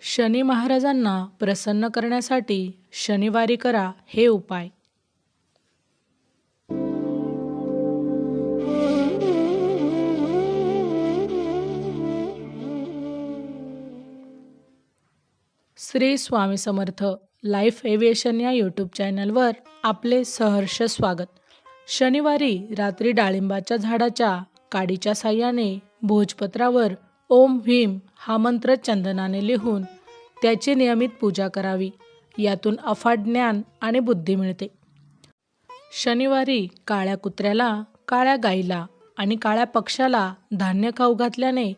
शनी महाराजांना प्रसन्न करण्यासाठी शनिवारी करा हे उपाय. श्री स्वामी समर्थ लाईफ एव्हिएशन या यूट्यूब चॅनलवर आपले सहर्ष स्वागत. शनिवारी रात्री डाळिंबाच्या झाडाच्या काडीच्या साह्याने भोजपत्रावर ओम भीम हा मंत्र चंदनाने लिहून त्याची नियमित पूजा करावी. यातून अफाट ज्ञान आणि बुद्धी मिळते. शनिवारी काळ्या कुत्र्याला काळ्या गाईला आणि काळ्या पक्षाला धान्य खाऊ घातल्याने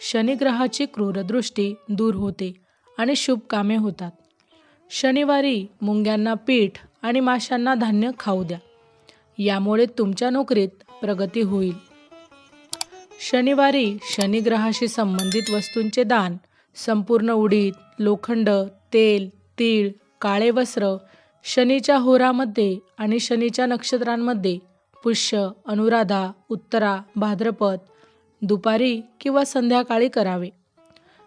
शनिग्रहाची क्रूरदृष्टी दूर होते आणि शुभ कामे होतात. शनिवारी मुंग्यांना पीठ आणि माशांना धान्य खाऊ द्या. यामुळे तुमच्या नोकरीत प्रगती होईल. शनिवारी शनिग्रहाशी संबंधित वस्तूंचे दान संपूर्ण उडीद लोखंड तेल तीळ काळे वस्त्र शनीच्या होरामध्ये आणि शनीच्या नक्षत्रांमध्ये पुष्य अनुराधा उत्तरा भाद्रपद दुपारी किंवा संध्याकाळी करावे.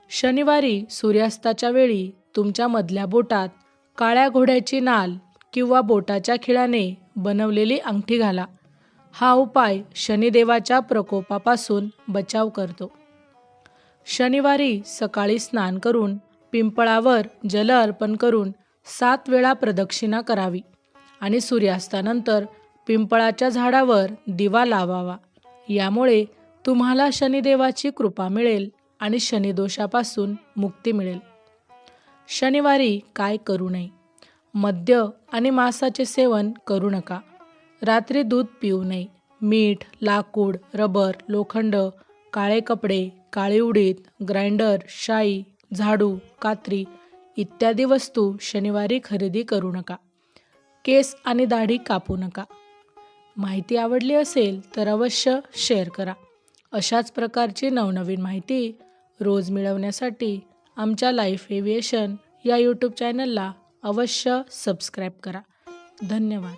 शनिवारी सूर्यास्ताच्या वेळी तुमच्या मधल्या बोटात काळ्या घोड्याची नाल किंवा बोटाच्या खिळाने बनवलेली अंगठी घाला. हा उपाय शनिदेवाच्या प्रकोपापासून बचाव करतो. शनिवारी सकाळी स्नान करून पिंपळावर जल अर्पण करून सात वेळा प्रदक्षिणा करावी आणि सूर्यास्तानंतर पिंपळाच्या झाडावर दिवा लावावा. यामुळे तुम्हाला शनिदेवाची कृपा मिळेल आणि शनिदोषापासून मुक्ती मिळेल. शनिवारी काय करू नये? मद्य आणि मांसाचे सेवन करू नका. रात्री दूध पिऊ नये. मीठ लाकूड रबर लोखंड काळे कपडे काळी उडीद ग्राइंडर शाई झाडू कात्री इत्यादी वस्तू शनिवारी खरेदी करू नका. केस आणि दाढी कापू नका. माहिती आवडली असेल तर अवश्य शेअर करा. अशाच प्रकारची नवनवीन माहिती रोज मिळवण्यासाठी आमच्या लाईफ एव्हिएशन या यूट्यूब चॅनलला अवश्य सबस्क्राईब करा. धन्यवाद.